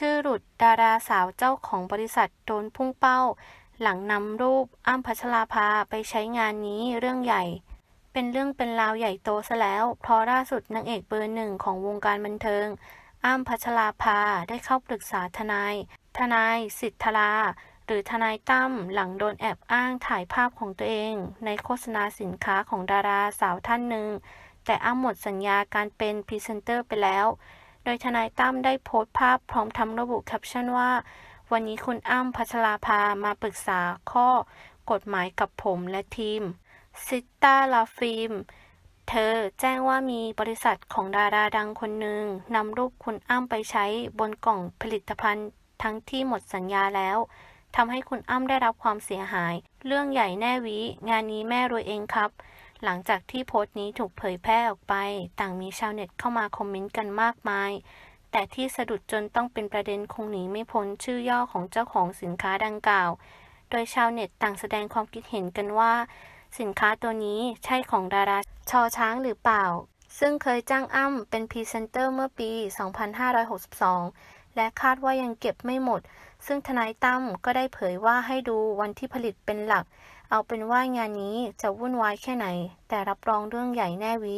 ชื่อหลุดดาราสาวเจ้าของบริษัทโดนพุ่งเป้า หลังนำรูปอ้ำพัชราภาไปใช้งานนี้เรื่องใหญ่ เป็นเรื่องเป็นราวใหญ่โตซะแล้ว เพราะล่าสุดนางเอกเบอร์หนึ่งของวงการบันเทิง อ้ำพัชราภาได้เข้าปรึกษาทนาย ทนายสิทธาราหรือทนายตั้มหลังโดนแอบอ้างถ่ายภาพของตัวเอง ในโฆษณาสินค้าของดาราสาวท่านหนึ่ง แต่อ้ำหมดสัญญาการเป็นพรีเซนเตอร์ไปแล้ว โดยทนายตั้มได้โพสต์ภาพพร้อมทำระบุแคปชั่นว่า วันนี้คุณอ้ำพัชราภามาปรึกษาข้อกฎหมายกับผมและทีมซิตตาลาฟิล์มเธอแจ้งว่ามีบริษัทของดาราดังคนหนึ่งนำรูปคุณอ้ำไปใช้บนกล่องผลิตภัณฑ์ทั้งที่หมดสัญญาแล้วทำให้คุณอ้ำได้รับความเสียหาย เรื่องใหญ่แน่วิ งานนี้แม่รวยเองครับ หลังจากที่โพสต์นี้ถูกเผยแพร่ออกไป ต่างมีชาวเน็ตเข้ามาคอมเมนต์กันมากมาย แต่ที่สะดุดจนต้องเป็นประเด็นคงหนีไม่พ้นชื่อย่อของเจ้าของสินค้าดังกล่าว โดยชาวเน็ตต่างแสดงความคิดเห็นกันว่า สินค้าตัวนี้ใช่ของดาราชอช้างหรือเปล่า ซึ่งเคยจ้างอ้ำเป็นพรีเซนเตอร์เมื่อปี 2562 และคาดว่ายังเก็บไม่หมด ซึ่งทนายตั้มก็ได้เผยว่าให้ดูวันที่ผลิตเป็นหลัก เอาเป็นว่างานนี้จะวุ่นวายแค่ไหน แต่รับรองเรื่องใหญ่แน่วิ